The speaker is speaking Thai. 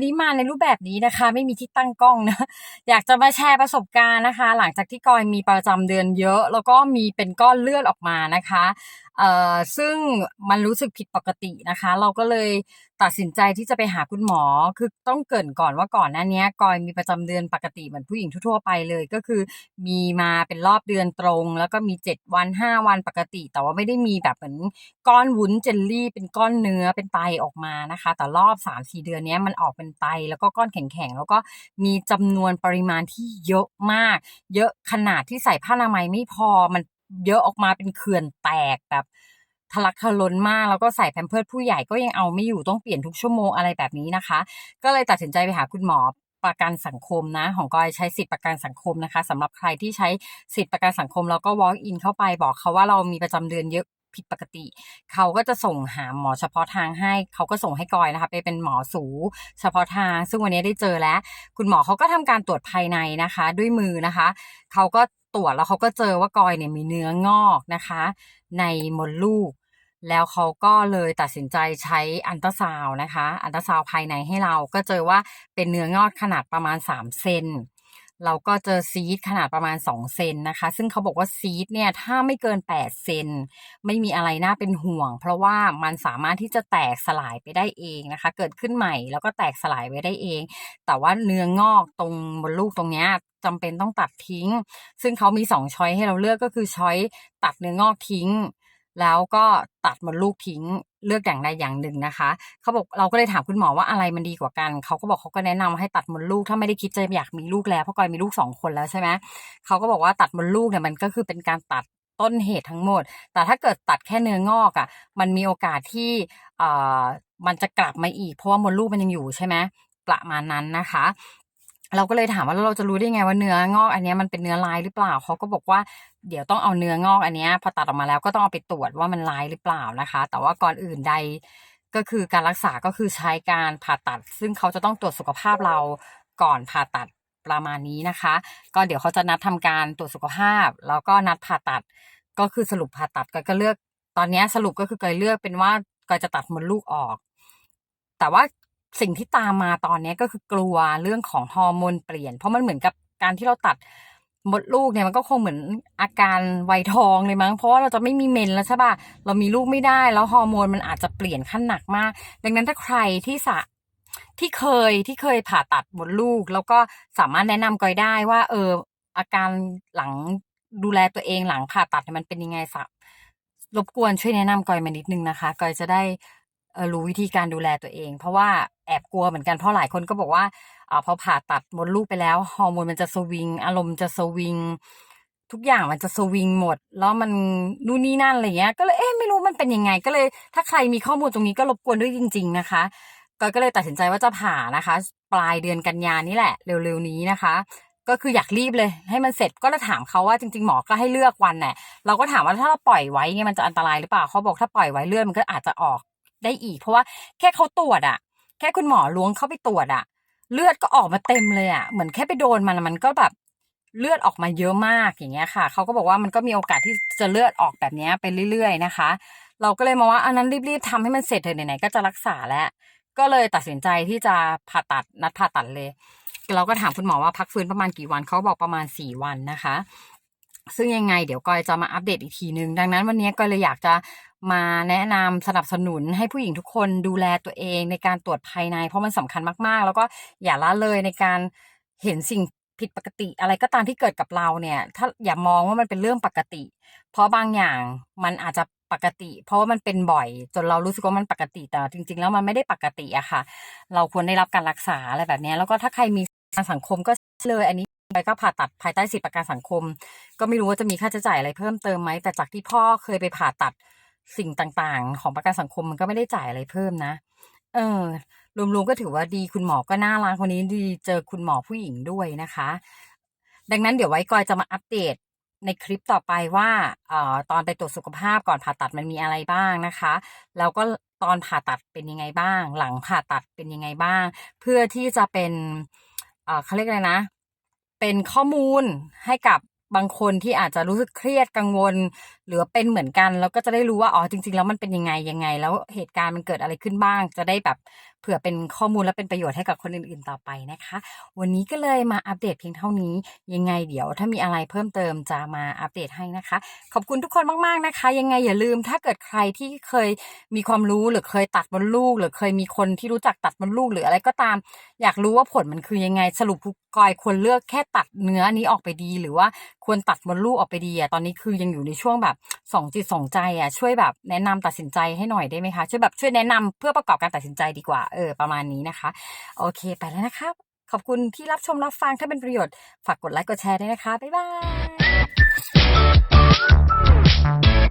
วันนี้มาในรูปแบบนี้นะคะ ไม่มีที่ตั้งกล้องนะ อยากจะมาแชร์ประสบการณ์นะคะ หลังจากที่กอยมีประจำเดือนเยอะ แล้วก็มีเป็นก้อนเลือดออกมานะคะ เอ่อซึ่งมันรู้สึกผิดปกตินะคะ เราก็เลยตัดสินใจที่จะไปหาคุณหมอ คือต้องเกรินก่อนว่าก่อนหน้านี้กอยมีประจำเดือนปกติเหมือนผู้หญิงทั่วๆไปเลย ก็คือมีมาเป็นรอบเดือนตรง แล้วก็มี 7 วัน 5 วันปกติ แต่ว่าไม่ได้มีแบบเหมือนก้อนวุ้นเจลลี่ เป็นก้อนเนื้อเป็นไตออกมานะคะ แต่รอบ 3-4 เดือนนี้มันออกเป็นไตแล้วก็ก้อนแข็งๆแล้วก็มีจำนวนปริมาณที่เยอะมาก เยอะขนาดที่ใส่ผ้าอนามัยไม่พอมัน เยอะออกมาเป็นเขื่อนแตกแบบทะลักทะล้นมากแล้วก็ใส่แพมเพิร์สผู้ใหญ่ก็ยังเอาไม่อยู่ต้องเปลี่ยนทุกชั่วโมงอะไรแบบนี้นะคะ ก็เลยตัดสินใจไปหาคุณหมอประกันสังคมนะ ของกอยใช้สิทธิประกันสังคมนะคะสำหรับใครที่ใช้สิทธิประกันสังคมแล้วก็ walk in เข้าไปบอกเขาว่าเรามีประจำเดือนเยอะผิดปกติ เขาก็จะส่งหาหมอเฉพาะทางให้ เขาก็ส่งให้กอยนะคะ ไปเป็นหมอสูเฉพาะทาง ซึ่งวันนี้ได้เจอแล้ว คุณหมอเขาก็ทำการตรวจภายในนะคะ ด้วยมือนะคะ เขาก็ ตรวจแล้วเขาก็เจอว่ากอยเนี่ยมีเนื้องอกนะคะ ในมดลูก แล้วเขาก็เลยตัดสินใจใช้อันตราซาวนะคะ อันตราซาวภายในให้เราก็เจอว่าเป็นเนื้องอกขนาดประมาณ 3 เซนเราก็เจอซีดขนาดประมาณ 2 เซนนะคะ ซึ่งเขาบอกว่าซีดเนี่ยถ้าไม่เกิน 8 เซนไม่มีอะไรน่าเป็นห่วง เพราะว่ามันสามารถที่จะแตกสลายไปได้เองนะคะ เกิดขึ้นใหม่แล้วก็แตกสลายไปได้เอง แต่ว่าเนื้องอกตรงบนลูกตรงเนี้ย จำเป็นต้องตัดทิ้ง ซึ่งเขามี2ช้อยให้เราเลือกก็คือช้อยตัดเนื้องอกทิ้ง แล้วก็ตัดมดลูกทิ้งเลือกอย่างใดอย่างหนึ่งนะคะ เขาบอกเราก็เลยถามคุณหมอว่าอะไรมันดีกว่ากัน เขาก็บอกเขาก็แนะนำให้ตัดมดลูกถ้าไม่ได้คิดจะอยากมีลูกแล้วเพราะกอยมีลูกสองคนแล้วใช่ไหมเขาก็บอกว่าตัดมดลูกเนี่ยมันก็คือเป็นการตัดต้นเหตุทั้งหมด แต่ถ้าเกิดตัดแค่เนื้องอกอะ่ะ มันมีโอกาสที่เอ่อมันจะกลับมาอีก เพราะว่ามดลูกมันยังอยู่ใช่ไหมประมาณนั้นนะคะ เราก็เลยถามว่าแล้วเราจะรู้ได้ไงว่าเนื้องอกอันนี้มันเป็นเนื้อลายหรือเปล่าเขาก็บอกว่าเดี๋ยวต้องเอาเนื้องอกอันนี้พอตัดออกมาแล้วก็ต้องเอาไปตรวจว่ามันลายหรือเปล่านะคะ แต่ว่าก่อนอื่นใดก็คือการรักษาก็คือใช้การผ่าตัด ซึ่งเขาจะต้องตรวจสุขภาพเราก่อนผ่าตัดประมาณนี้นะคะ ก็เดี๋ยวเขาจะนัดทำการตรวจสุขภาพ แล้วก็นัดผ่าตัดก็คือสรุปผ่าตัดก็กเลือก ตอนนี้สรุปก็คือเกยเลือกเป็นว่าเกยจะตัดมดลูกออก แต่ว่า สิ่งที่ตามมาตอนนี้ก็คือกลัวเรื่องของฮอร์โมนเปลี่ยน เพราะมันเหมือนกับการที่เราตัดมดลูกเนี่ยมันก็คงเหมือนอาการวัยทองเลยมั้ง เพราะว่าเราจะไม่มีเมนแล้วใช่ปะเรามีลูกไม่ได้แล้วฮอร์โมนมันอาจจะเปลี่ยนขั้นหนักมาก ดังนั้นถ้าใครที่สะที่เคยที่เคยผ่าตัดมดลูก แล้วก็สามารถแนะนำกอยได้ว่า เออ อาการหลังดูแลตัวเองหลังผ่าตัดมันเป็นยังไงสักรบกวนช่วยแนะนำกอยมานิดนึงนะคะกอยจะได้ รู้วิธีการดูแลตัวเอง เพราะว่าแอบกลัวเหมือนกันเพราะหลายคนก็บอกว่าอพอผ่าตัดมดลูกไปแล้วฮอร์โมนมันจะสวิง อารมณ์จะสวิง ทุกอย่างมันจะสวิงหมด แล้วมันนู่นนี่นั่นอะไรเงี้ยก็เลยเอ๊ะไม่รู้มันเป็นยังไง ก็เลย ถ้าใครมีข้อมูลตรงนี้ก็รบกวนด้วยจริง ๆ นะคะก็ก็เลยตัดสินใจว่าจะผ่านะคะ ปลายเดือนกันยานี่แหละ เร็วๆนี้นะคะ ก็คืออยากรีบเลย ให้มันเสร็จก็จะถามเขาว่าจริง ๆ หมอก็ให้เลือกวันแหละเราก็ถามว่าถ้าเราปล่อยไว้เงี้ยมันจะอันตรายหรือเปล่าเขาบอกถ้าปล่อยไว้เลือดมันก็อาจจะออก ได้อีก เพราะว่าแค่เขาตรวจอะแค่คุณหมอล้วงเข้าไปตรวจอะเลือดก็ออกมาเต็มเลยอะเหมือนแค่ไปโดนมันมันก็แบบเลือดออกมาเยอะมากอย่างเงี้ยค่ะเขาก็บอกว่ามันก็มีโอกาสที่จะเลือดออกแบบนี้ไปเรื่อย ๆ นะคะ เราก็เลยมองว่าอันนั้นรีบๆทำให้มันเสร็จเถอะไหนๆก็จะรักษาแล้วก็เลยตัดสินใจที่จะผ่าตัดนัดผ่าตัดเลย เราก็ถามคุณหมอว่าพักฟื้นประมาณกี่วันเขาบอกประมาณสี่วันนะคะ ซึ่งยังไงเดี๋ยวกอยจะมาอัปเดตอีกทีนึง ดังนั้นวันนี้ก็เลยอยากจะ มาแนะนำสนับสนุนให้ผู้หญิงทุกคนดูแลตัวเองในการตรวจภายใน เพราะมันสำคัญมากๆ แล้วก็อย่าละเลยในการเห็นสิ่งผิดปกติอะไรก็ตามที่เกิดกับเราเนี่ย ถ้าอย่ามองว่ามันเป็นเรื่องปกติ เพราะบางอย่างมันอาจจะปกติ เพราะว่ามันเป็นบ่อย จนเรารู้สึกว่ามันปกติแต่จริง ๆ แล้วมันไม่ได้ปกติอะค่ะ เราควรได้รับการรักษาอะไรแบบนี้แล้วก็ถ้าใครมีสังคมก็เลยอันนี้ไปก็ผ่าตัดภายใต้สิทธิประกันสังคม ก็ไม่รู้ว่าจะมีค่าใช้จ่ายอะไรเพิ่มเติมไหมแต่จากที่พ่อเคยไปผ่าตัด สิ่งต่างๆ ของประกันสังคมมันก็ไม่ได้จ่ายอะไรเพิ่มนะ เออ รวมๆก็ถือว่าดีคุณหมอก็น่ารักคนนี้ดีเจอคุณหมอผู้หญิงด้วยนะคะ ดังนั้นเดี๋ยวไว้กอยจะมาอัปเดตในคลิปต่อไปว่าเอ่อตอนไปตรวจสุขภาพก่อนผ่าตัดมันมีอะไรบ้างนะคะ แล้วก็ตอนผ่าตัดเป็นยังไงบ้าง หลังผ่าตัดเป็นยังไงบ้าง เพื่อที่จะเป็นเอ่อเขาเรียกอะไรนะ เป็นข้อมูลให้กับ บางคนที่อาจจะรู้สึกเครียดกังวล หรือเป็นเหมือนกัน แล้วก็จะได้รู้ว่าอ๋อจริง ๆ แล้วมันเป็นยังไงยังไง แล้วเหตุการณ์มันเกิดอะไรขึ้นบ้าง จะได้แบบเผื่อเป็นข้อมูลและเป็นประโยชน์ให้กับคนอื่นๆต่อไปนะคะ วันนี้ก็เลยมาอัปเดตเพียงเท่านี้ ยังไงเดี๋ยวถ้ามีอะไรเพิ่มเติมจะมาอัปเดตให้นะคะ ขอบคุณทุกคนมากๆนะคะ ยังไงอย่าลืมถ้าเกิดใครที่เคยมีความรู้หรือเคยตัดมดลูก หรือเคยมีคนที่รู้จักตัดมดลูกหรืออะไรก็ตาม อยากรู้ว่าผลมันคือยังไงสรุปกอยควรเลือกแค่ตัดเนื้อนี้ออกไปดี หรือว่าควรตัดมดลูกออกไปดีอะตอนนี้คือยังอยู่ในช่วงแบบสองจิตสองใจอะช่วยแบบแนะนำตัดสินใจให้หน่อยได้ไหมคะช่วยแบบช่วยแนะนำเพื่อประกอบการตัดสินใจดีกว่าเออประมาณนี้นะคะ โอเคไปแล้วนะคะ ขอบคุณที่รับชมรับฟังถ้าเป็นประโยชน์ฝากกดไลค์กดแชร์ด้วยนะคะ บ๊ายบาย